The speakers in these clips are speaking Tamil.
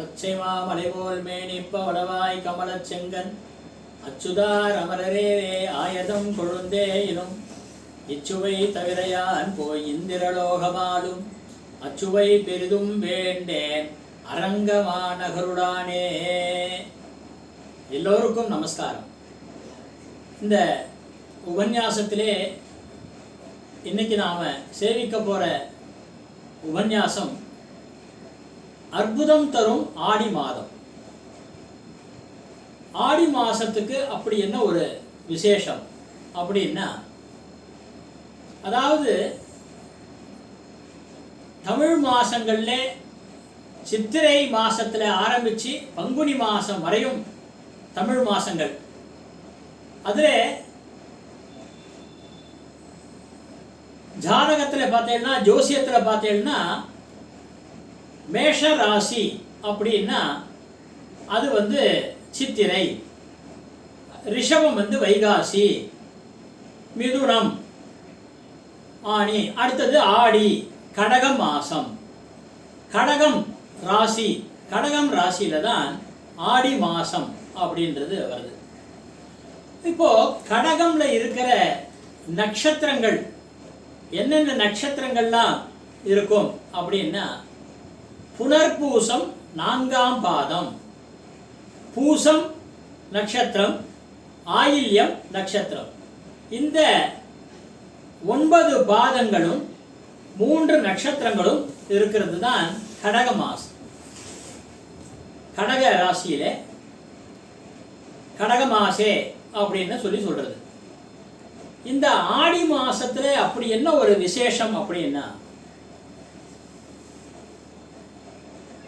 பச்சைமா மலைபோல் மேனிப்ப வடவாய் கமலச் செங்கன் அச்சுதார் அமரரேரே ஆயதம் கொழுந்தேயினும் இச்சுவை தவிரையான் போய் இந்திரலோகமாலும் அச்சுவை பெரிதும் வேண்டேன் அரங்கமாநகருடானே. எல்லோருக்கும் நமஸ்காரம். இந்த உபன்யாசத்திலே இன்னைக்கு நாம சேவிக்க போற உபன்யாசம் அற்புதம் தரும் ஆடி மாதம். ஆடி மாசத்துக்கு அப்படி என்ன ஒரு விசேஷம்? அப்படின்னா அதாவது தமிழ் மாசங்கள்ல சித்திரை மாசத்துல ஆரம்பிச்சு பங்குனி மாதம் வரையும் தமிழ் மாதங்கள் அதில் ஜாதகத்தில் பார்த்தீங்கன்னா ஜோசியத்தில் பார்த்தீங்கன்னா மேஷ ராசி அப்படின்னா அது வந்து சித்திரை ரிஷபம் வந்து வைகாசி மிதுனம் ஆணி அடுத்தது ஆடி கடகம் மாசம். கடகம் ராசி கடகம் ராசியில தான் ஆடி மாசம் அப்படின்றது வருது. இப்போ கடகம்ல இருக்கிற நட்சத்திரங்கள் என்னென்ன நட்சத்திரங்கள்லாம் இருக்கும் அப்படின்னா புனர்பூசம் நான்காம் பாதம். பூசம் நட்சத்திரம் ஆயில்யம் நட்சத்திரம். இந்த ஒன்பது பாதங்களும் மூன்று நட்சத்திரங்களும் இருக்கிறது தான் கடக மாசம் கடக ராசியில கடக மாசே அப்படின்னு சொல்லி சொல்றது. இந்த ஆடி மாசத்துல அப்படி என்ன ஒரு விசேஷம் அப்படின்னா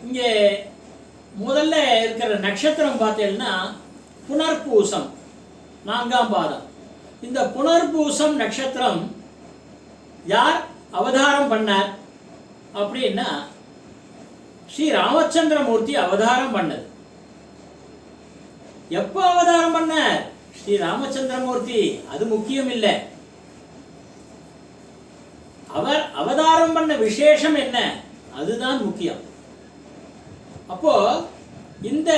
இங்கே முதல்ல இருக்கிற நட்சத்திரம் பார்த்தீங்கன்னா புனர்பூசம் நான்காம் பாதம். இந்த புனர்பூசம் நட்சத்திரம் யார் அவதாரம் பண்ணார் அப்படின்னா ஸ்ரீ ராமச்சந்திரமூர்த்தி அவதாரம் பண்ணது. எப்போ அவதாரம் பண்ணார்? ஸ்ரீ ராமச்சந்திரமூர்த்தி அது முக்கியம் இல்லை. அவர் அவதாரம் பண்ண விசேஷம் என்ன? அதுதான் முக்கியம். அப்போ இந்த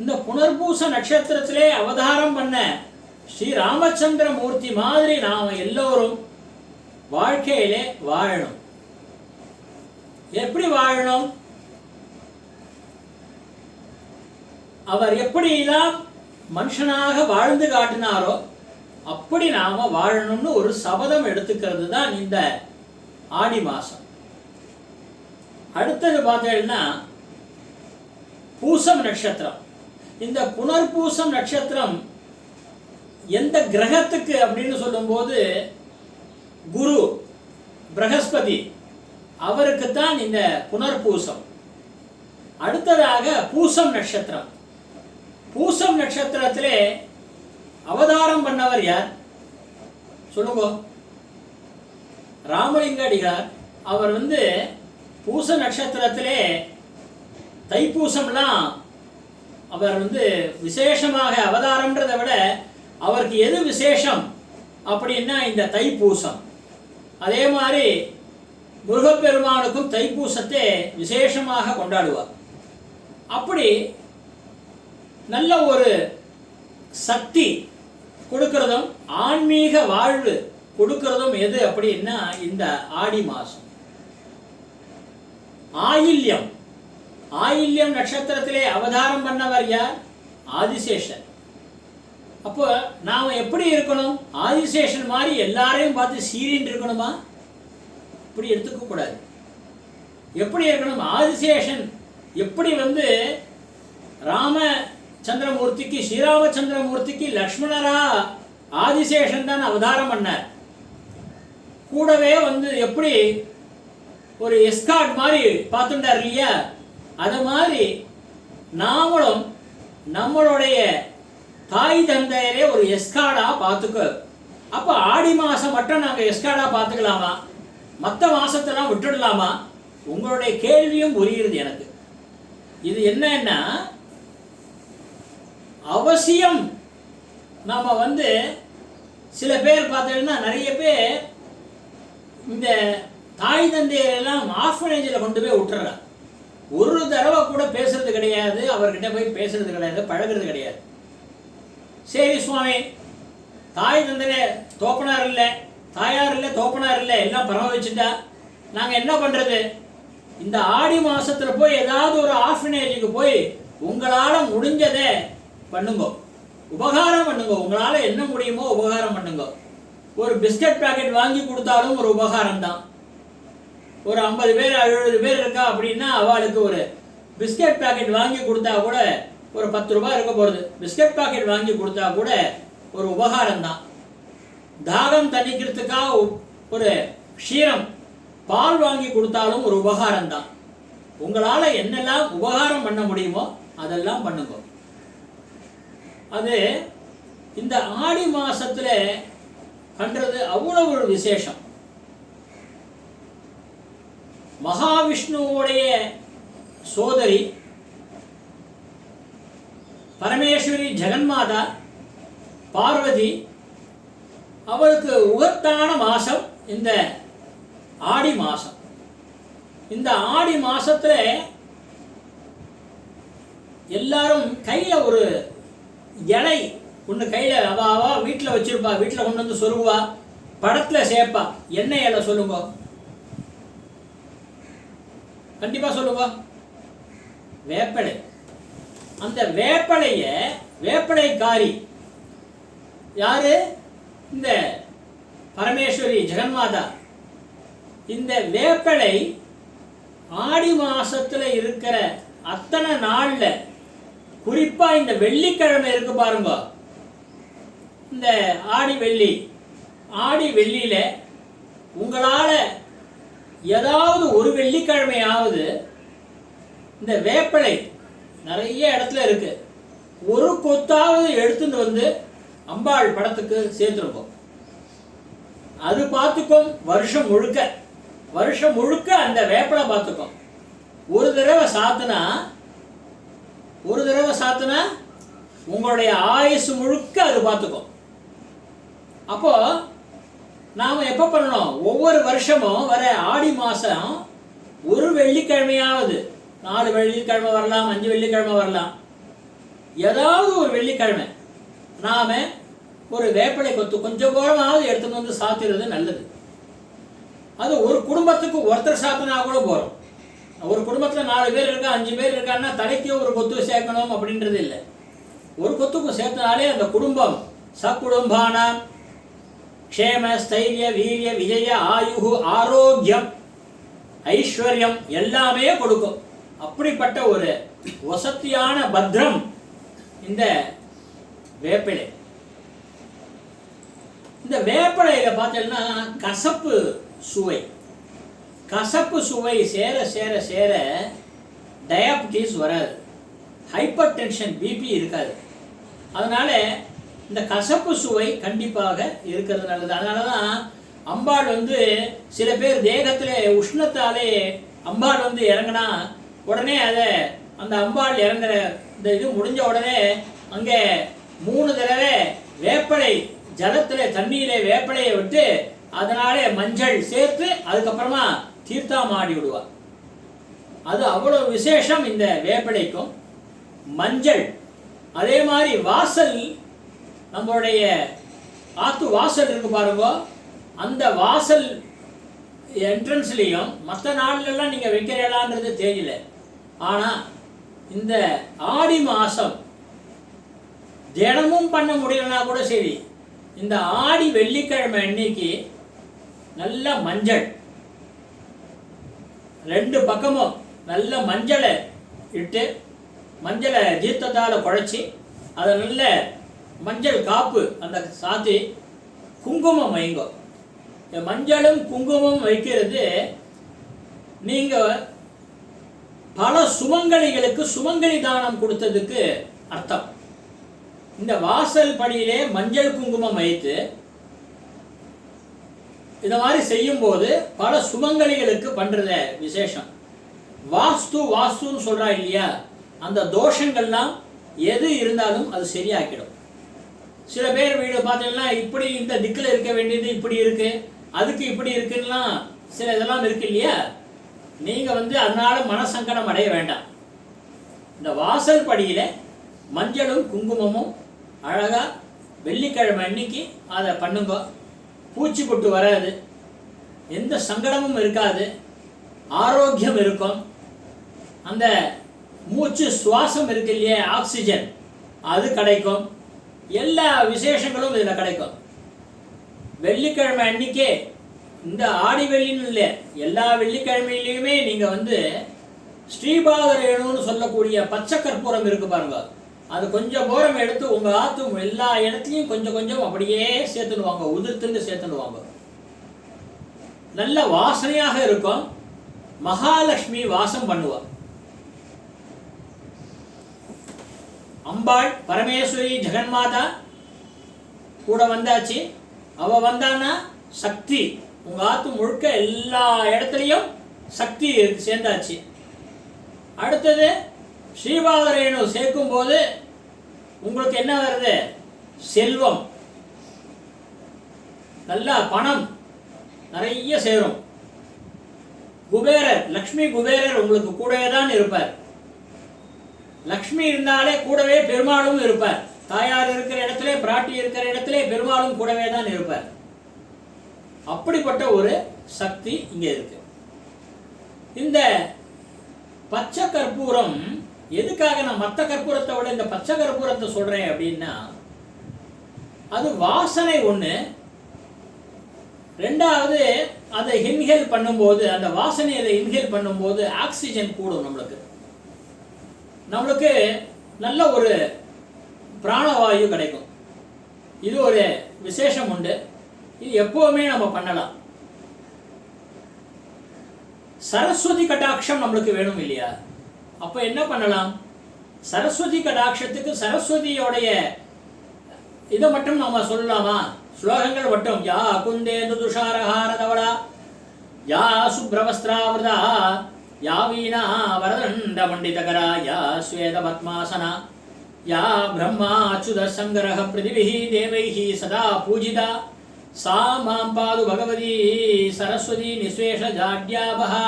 இந்த புனர்பூச நட்சத்திரத்திலே அவதாரம் பண்ண ஸ்ரீ ராமச்சந்திர மூர்த்தி மாதிரி நாம எல்லோரும் வாழ்க்கையிலே வாழணும். எப்படி வாழணும்? அவர் எப்படிலாம் மனுஷனாக வாழ்ந்து காட்டினாரோ அப்படி நாம வாழணும்னு ஒரு சபதம் எடுத்துக்கிறது தான் இந்த ஆடி மாசம். அடுத்தது பார்த்தீங்கன்னா பூசம் நட்சத்திரம். இந்த புனர்பூசம் நட்சத்திரம் எந்த கிரகத்துக்கு அப்படின்னு சொல்லும்போது குரு பிரகஸ்பதி அவருக்கு தான் இந்த புனர்பூசம். அடுத்ததாக பூசம் நட்சத்திரம். பூசம் நட்சத்திரத்திலே அவதாரம் பண்ணவர் யார்? சொல்லுங்க. ராமலிங்க அடிகார். அவர் வந்து பூச நட்சத்திரத்திலே தைப்பூசம்லாம் அவர் வந்து விசேஷமாக அவதாரம்ன்றதை விட அவருக்கு எது விசேஷம் அப்படின்னா இந்த தைப்பூசம். அதே மாதிரி முருகப்பெருமானுக்கும் தைப்பூசத்தை விசேஷமாக கொண்டாடுவார். அப்படி நல்ல ஒரு சக்தி கொடுக்கறதும் ஆன்மீக வாழ்வு கொடுக்கறதும் எது அப்படின்னா இந்த ஆடி மாதம் ஆயில்யம். ஆயில்யம் நட்சத்திரத்திலே அவதாரம் பண்ணவர் யார்? ஆதிசேஷன். அப்போ நாம் எப்படி இருக்கணும்? ஆதிசேஷன் மாதிரி எல்லாரையும் பார்த்து சீரின் இருக்கணுமா? இப்படி எடுத்துக்க கூடாது. எப்படி இருக்கணும்? ஆதிசேஷன் எப்படி வந்து ராம சந்திரமூர்த்திக்கு ஸ்ரீராமச்சந்திரமூர்த்திக்கு லக்ஷ்மணரா ஆதிசேஷன் தான் அவதாரம் பண்ணார். கூடவே வந்து எப்படி ஒரு எஸ்கார்ட் மாதிரி பார்த்துட்டார் இல்லையா? அது மாதிரி நாமளும் நம்மளுடைய தாய் தந்தையரே ஒரு எஸ்காடா பார்த்துக்க. அப்போ ஆடி மாதம் மட்டும் நாங்கள் எஸ்காடா பார்த்துக்கலாமா? மற்ற மாசத்தெல்லாம் விட்டுடலாமா? உங்களுடைய கேள்வியும் புரியுது எனக்கு. இது என்னன்னா அவசியம் நம்ம வந்து சில பேர் பார்த்தீங்கன்னா நிறைய பேர் இந்த தாய் தந்தையரெல்லாம் ஆர்ஃபனேஜில் கொண்டு போய் விட்டுறாங்க. ஒரு தடவை கூட பேசுறது கிடையாது அவர்கிட்ட போய் பேசுறது கிடையாது பழகுறது கிடையாது. சரி சுவாமி தாய் தந்தனே தோப்பனார் இல்லை தாயார் இல்லை தோப்பனார் இல்லை எல்லாம் பரவ வச்சுட்டா நாங்கள் என்ன பண்ணுறது இந்த ஆடி மாதத்தில் போய் ஏதாவது ஒரு ஆர்ஃபனேஜுக்கு போய் உங்களால் முடிஞ்சதை பண்ணுங்க. உபகாரம் பண்ணுங்க. உங்களால் என்ன முடியுமோ உபகாரம் பண்ணுங்க. ஒரு பிஸ்கட் பாக்கெட் வாங்கி கொடுத்தாலும் ஒரு உபகாரம் தான் ஒரு ஐம்பது பேர் எழுபது பேர் இருக்கா அப்படின்னா அவளுக்கு ஒரு பிஸ்கட் பாக்கெட் வாங்கி கொடுத்தா கூட ஒரு பத்து ரூபாய் இருக்க போகிறது பிஸ்கட் பாக்கெட் வாங்கி கொடுத்தா கூட ஒரு உபகாரம் தான் தாகம் தணிக்கிறதுக்காக ஒரு க்ஷீரம் பால் வாங்கி கொடுத்தாலும் ஒரு உபகாரம் தான் உங்களால் என்னெல்லாம் உபகாரம் பண்ண முடியுமோ அதெல்லாம் பண்ணுங்க. அது இந்த ஆடி மாதத்தில் பண்ணுறது அவ்வளோ ஒரு விசேஷம். மகாவிஷ்ணுவோடைய சோதரி பரமேஸ்வரி ஜெகன்மாதா பார்வதி அவளுக்கு உகத்தான மாதம் இந்த ஆடி மாதம் இந்த ஆடி மாதத்தில் எல்லாரும் கையில் ஒரு இலை ஒன்று கையில் அவ அவ வீட்டில் வச்சுருப்பா வீட்டில் கொண்டு வந்து சொருகுவா படத்தில் சேர்ப்பா. என்ன இலை சொல்லுங்க? கண்டிப்பா சொல்லுங்க. வேப்பலை. அந்த வேப்பலைய வேப்பலைக்காரி. யாரு? இந்த பரமேஸ்வரி ஜெகன்மாதா. இந்த வேப்பலை ஆடி மாசத்துல இருக்கிற அத்தனை நாள்ல குறிப்பா இந்த வெள்ளிக்கிழமை இருக்கு பாருங்க. இந்த ஆடி வெள்ளி. ஆடி வெள்ளியில உங்களால ஏதாவது ஒரு வெள்ளிக்கிழமையாவது இந்த வேப்பிலை நிறைய இடத்துல இருக்கு. ஒரு கொத்தாவது எடுத்துட்டு வந்து அம்பாள் படத்துக்கு சேர்த்துருக்கோம். அது பார்த்துக்கும் வருஷம் முழுக்க. வருஷம் முழுக்க அந்த வேப்பிலை பார்த்துக்கும். ஒரு தடவை சாத்துனா ஒரு தடவை சாத்துனா உங்களுடைய ஆயுசு முழுக்க அது பார்த்துக்கும். அப்போது நாம் எப்போ பண்ணணும்? ஒவ்வொரு வருஷமும் வர ஆடி மாதம் ஒரு வெள்ளிக்கிழமையாவது. நாலு வெள்ளிக்கிழமை வரலாம் அஞ்சு வெள்ளிக்கிழமை வரலாம். ஏதாவது ஒரு வெள்ளிக்கிழமை நாம் ஒரு வேப்பிலை கொத்து கொஞ்சம் கோரமாவது எடுத்துன்னு வந்து சாத்திடுறது நல்லது. அது ஒரு குடும்பத்துக்கு ஒருத்தர் சாத்தினா கூட போகிறோம் ஒரு குடும்பத்தில் நாலு பேர் இருக்கா அஞ்சு பேர் இருக்கான்னா தலைக்கே ஒரு கொத்து சேர்க்கணும் அப்படின்றது இல்லை. ஒரு கொத்துக்கும் சேர்த்தனாலே அந்த குடும்பம் சக்குடும்பானாம் க்ஷேம ஸ்தைரிய வீரிய விஜய ஆயுகு ஆரோக்கியம் ஐஸ்வர்யம் எல்லாமே கொடுக்கும். அப்படிப்பட்ட ஒரு வசத்தியான பத்ரம் இந்த வேப்பிலை. இந்த வேப்பிலையில பார்த்தீங்கன்னா கசப்பு சுவை. கசப்பு சுவை சேர சேர சேர டயாபிட்டிஸ் வராது. ஹைப்பர் டென்ஷன் பிபி இருக்காது. அதனால இந்த கசப்பு சுவை கண்டிப்பாக இருக்கிறது நல்லது. அதனால தான் அம்பாள் வந்து சில பேர் தேகத்திலே உஷ்ணத்தாலே அம்பாள் வந்து இறங்குனா உடனே அதை அந்த அம்பாள் இறங்குற இந்த இது முடிஞ்ச உடனே அங்கே மூணு தடவை வேப்பலை ஜலத்தில் தண்ணியிலே வேப்பலையை விட்டு அதனாலே மஞ்சள் சேர்த்து அதுக்கப்புறமா தீர்த்தம் ஆடி விடுவார் அது அவ்வளோ விசேஷம் இந்த வேப்பிலைக்கும். மஞ்சள். அதே மாதிரி வாசல் நம்மளுடைய ஆத்து வாசல் இருக்கு பாருங்க. அந்த வாசல் என்ட்ரன்ஸ்லேயும் மற்ற நாள்லலாம் நீங்கள் வைக்கிறீங்களான்றது தெரியல. ஆனால் இந்த ஆடி மாதம் தினமும் பண்ண முடியலனா கூட சரி. இந்த ஆடி வெள்ளிக்கிழமை அன்னைக்கு நல்ல மஞ்சள். ரெண்டு பக்கமும் நல்ல மஞ்சளை இட்டு மஞ்சளை தீர்த்தத்தால் குழைச்சி அதை நல்ல மஞ்சள் காப்பு அந்த சாத்தி குங்குமம் வைங்கோ. மஞ்சளும் குங்குமம் வைக்கிறது நீங்கள் பல சுமங்கலிகளுக்கு சுமங்கலி தானம் கொடுத்ததுக்கு அர்த்தம். இந்த வாசல் படியிலே மஞ்சள் குங்குமம் வைத்து இந்த மாதிரி செய்யும்போது பல சுமங்கலிகளுக்கு பண்ணுறத விசேஷம். வாஸ்து வாஸ்துன்னு சொல்கிறா இல்லையா? அந்த தோஷங்கள்லாம் எது இருந்தாலும் அது சரியாக்கிடும். சில பேர் வீடு பார்த்தீங்கன்னா இப்படி இந்த திக்கில் இருக்க வேண்டியது இப்படி இருக்கு அதுக்கு இப்படி இருக்குன்னா சில இதெல்லாம் இருக்கு இல்லையா? நீங்க வந்து அதனால மனசங்கடம் அடைய வேண்டாம். இந்த வாசல் படியில மஞ்சளும் குங்குமமும் அழகா வெள்ளிக்கிழமை அன்னைக்கு அதை பண்ணுங்க. பூச்சி பொட்டு வராது. எந்த சங்கடமும் இருக்காது. ஆரோக்கியம் இருக்கும். அந்த மூச்சு சுவாசம் இருக்கு இல்லையா? ஆக்சிஜன். அது கிடைக்கும். எல்லா விசேஷங்களும் இதில் கிடைக்கும். வெள்ளிக்கிழமை அன்னைக்கே இந்த ஆடி வெள்ளின்னு இல்லை எல்லா வெள்ளிக்கிழமையிலையுமே நீங்கள் வந்து ஸ்ரீபாதரேணுன்னு சொல்லக்கூடிய பச்சை கற்பூரம் இருக்கு பாருங்க. அது கொஞ்சம் போரம் எடுத்து உங்கள் ஆத்து எல்லா இடத்துலையும் கொஞ்சம் கொஞ்சம் அப்படியே சேர்த்துடுவாங்க உதிர்த்துன்னு சேர்த்துடுவாங்க. நல்ல வாசனையாக இருக்கும். மகாலட்சுமி வாசம் பண்ணுவாள் அம்பாள் பரமேஸ்வரி ஜெகன்மாதா கூட வந்தாச்சு. அவ வந்தான்னா சக்தி. உங்க ஆத்து முழுக்க எல்லா இடத்துலையும் சக்தி சேர்ந்தாச்சு. அடுத்தது ஸ்ரீபாதரேணு சேர்க்கும் போது உங்களுக்கு என்ன வருது? செல்வம். நல்லா பணம் நிறைய சேரும். குபேரர் லக்ஷ்மி குபேரர் உங்களுக்கு கூடவே தான் இருப்பார். லக்ஷ்மி இருந்தாலே கூடவே பெருமாளும் இருப்பார். தாயார் இருக்கிற இடத்துல பிராட்டி இருக்கிற இடத்துல பெருமாளும் கூடவே தான் இருப்பார். அப்படிப்பட்ட ஒரு சக்தி இங்க இருக்கு. இந்த பச்சை கற்பூரம் எதுக்காக நான் மற்ற கற்பூரத்தை விட இந்த பச்சை கற்பூரத்தை சொல்றேன் அப்படின்னா அது வாசனை ஒன்று ரெண்டாவது அதை இன்ஹேல் பண்ணும்போது அந்த வாசனையை இன்ஹேல் பண்ணும்போது ஆக்சிஜன் கூடும் நம்மளுக்கு. நம்மளுக்கு நல்ல ஒரு பிராணவாயு கிடைக்கும். இது ஒரு விசேஷம் உண்டு. இது எப்போவுமே நம்ம பண்ணலாம். சரஸ்வதி கடாட்சம் நம்மளுக்கு வேணும் இல்லையா? அப்போ என்ன பண்ணலாம்? சரஸ்வதி கடாட்சத்துக்கு சரஸ்வதியோடைய இதை மட்டும் நம்ம சொல்லலாமா? ஸ்லோகங்கள் மட்டும். யா குந்தேந்து துஷாரஹாரதவளா யா சுப்ரவஸ்திராவிரதா யாவீனா வரதண்ட மண்டிதகரா யா ஸ்வேத பத்மாசனா. யா பிரம்மா அச்சுத சங்கரஹ பிருதிவிஹி தேவைஹி சதா பூஜிதா. சா மாம் பாது பகவதி சரஸ்வதி நிஸ்வேஷ ஜாட்யாபஹா.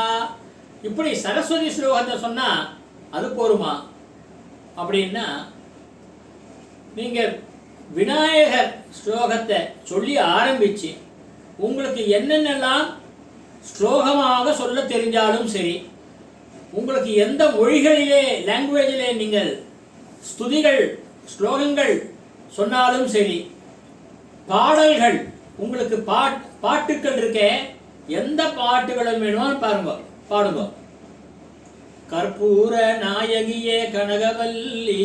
இப்படி சரஸ்வதி ஸ்லோகத்தை சொன்னால் அது போருமா? அப்படின்னா நீங்கள் விநாயகர் ஸ்லோகத்தை சொல்லி ஆரம்பிச்சு உங்களுக்கு என்னென்னலாம் ஸ்லோகமாக சொல்ல தெரிஞ்சாலும் சரி உங்களுக்கு எந்த மொழிகளிலே லாங்குவேஜிலே நீங்கள் ஸ்துதிகள் ஸ்லோகங்கள் சொன்னாலும் சரி பாடல்கள் உங்களுக்கு பாட் பாட்டுக்கள் இருக்கே எந்த பாட்டுகளும் வேணுமோ பாருங்க பாடுங்க. கற்பூர நாயகியே கனகவல்லி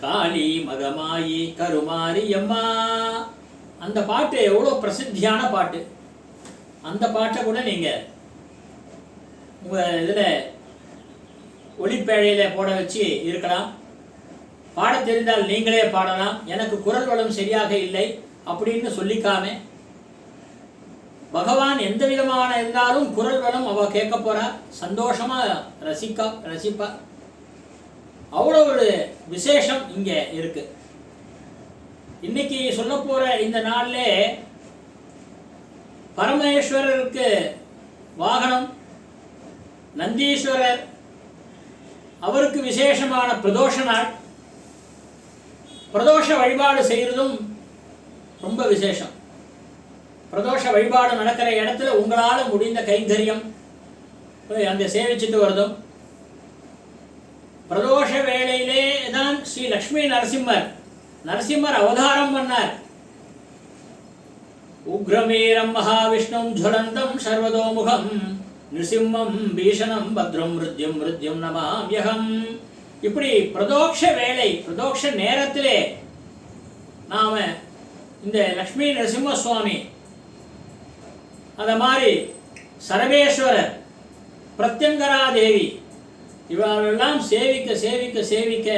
காளி மகமாயி கருமாரி அம்மா. அந்த பாட்டு எவ்வளோ பிரசித்தியான பாட்டு. அந்த பாட்டை கூட நீங்கள் உங்கள் இதில் ஒளிப்பேழையில் போட வச்சு இருக்கலாம். பாட தெரிந்தால் நீங்களே பாடலாம். எனக்கு குரல் வளம் சரியாக இல்லை அப்படின்னு சொல்லிக்காம. பகவான் எந்த விதமான இருந்தாலும் குரல் வளம் அவ கேட்க போறா. சந்தோஷமா ரசிக்கா ரசிப்பா. அவ்வளோ ஒரு விசேஷம் இங்கே இருக்கு. இன்னைக்கு சொல்ல போற இந்த நாள்ல பரமேஸ்வரருக்கு வாகனம் நந்தீஸ்வரர் அவருக்கு விசேஷமான பிரதோஷ நாள். பிரதோஷ வழிபாடு செய்யறதும் ரொம்ப விசேஷம். பிரதோஷ வழிபாடு நடக்கிற இடத்துல உங்களால் முடிந்த கைங்கரியம் அந்த சேவிச்சுட்டு வருதும். பிரதோஷ வேளையிலே தான் ஸ்ரீ லக்ஷ்மி நரசிம்மர் நரசிம்மர் அவதாரம் பண்ணார். உக்ரமீரம் மகாவிஷ்ணும் ஜுவலந்தம் சர்வதோமுகம். நிருசிம்மம் பீஷணம் பத்ரம் மிருத்யும் மிருத்யும் நமாம்யகம் இப்படி பிரதோஷ வேலை பிரதோஷ நேரத்திலே நாம இந்த லக்ஷ்மி நரசிம்ம சுவாமி அந்த மாதிரி சரவேஸ்வரர் பிரத்யங்கரா தேவி இவரெல்லாம் சேவிக்க சேவிக்க சேவிக்க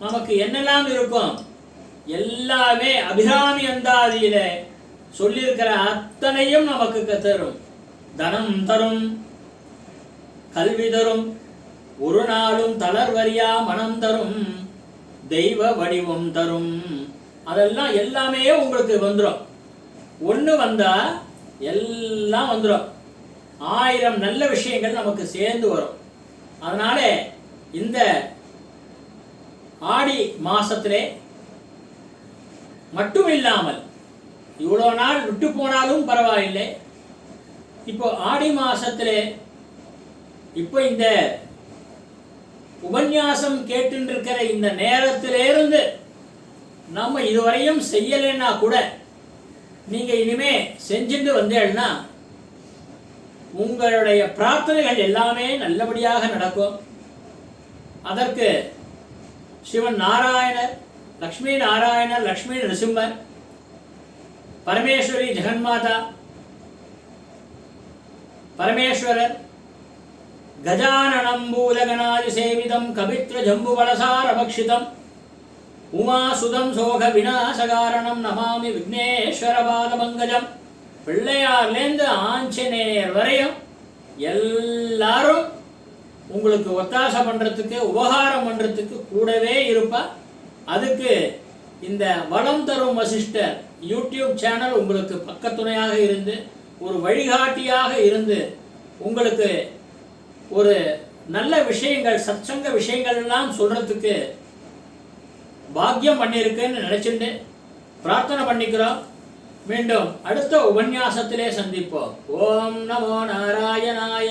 நமக்கு என்னெல்லாம் இருக்கும்? எல்லாமே அபிராமி அந்தாதியில சொல்லியிருக்கிற அத்தனையும் நமக்கு தரும் தனம் தரும் கல்வி தரும் ஒரு நாளும் தளர்வரியா மனம் தரும் தெய்வ வடிவம் தரும். அதெல்லாம் எல்லாமே உங்களுக்கு வந்துடும் ஒன்று வந்தா எல்லாம் வந்துடும் ஆயிரம் நல்ல விஷயங்கள் நமக்கு சேர்ந்து வரும். அதனால இந்த ஆடி மாசத்திலே மட்டும் இல்லாமல் இவ்வளோ நாள் விட்டு போனாலும் பரவாயில்லை. இப்போ ஆடி மாசத்திலே இப்போ இந்த உபன்யாசம் கேட்டுருக்கிற இந்த நேரத்திலிருந்து நம்ம இதுவரையும் செய்யலைன்னா கூட நீங்க இனிமே செஞ்சுட்டு வந்தேன்னா உங்களுடைய பிரார்த்தனைகள் எல்லாமே நல்லபடியாக நடக்கும். அதற்கு சிவன் நாராயணர் லக்ஷ்மி நாராயணர் லக்ஷ்மி நரசிம்மர் பரமேஸ்வரி ஜெகன்மாதா பரமேஸ்வரர் கஜானனம் பூலகணாதி சேவிதம் கபித்ர ஜம்புவலசாரபக்ஷிதம் உமாசுதம் சோக விநாசகாரணம் நமாமி விக்னேஸ்வர பாதபங்கஜம் பிள்ளையார்லேருந்து ஆஞ்சநேயர் வரையும் எல்லாரும் உங்களுக்கு ஒத்தாசை பண்ணுறதுக்கு உபகாரம் பண்ணுறதுக்கு கூடவே இருப்பா. அதுக்கு இந்த வளம் தரும் வசிஷ்டர் யூடியூப் சேனல் உங்களுக்கு பக்கத்துணையாக இருந்து ஒரு வழிகாட்டியாக இருந்து உங்களுக்கு ஒரு நல்ல விஷயங்கள் சச்சங்க விஷயங்கள்லாம் சொல்கிறதுக்கு சொல்றதுக்கு பாக்கியம் பண்ணியிருக்குன்னு நினச்சிட்டு பிரார்த்தனை பண்ணிக்கிறோம். மீண்டும் அடுத்த உபன்யாசத்திலே சந்திப்போம். ஓம் நமோ நாராயணாய.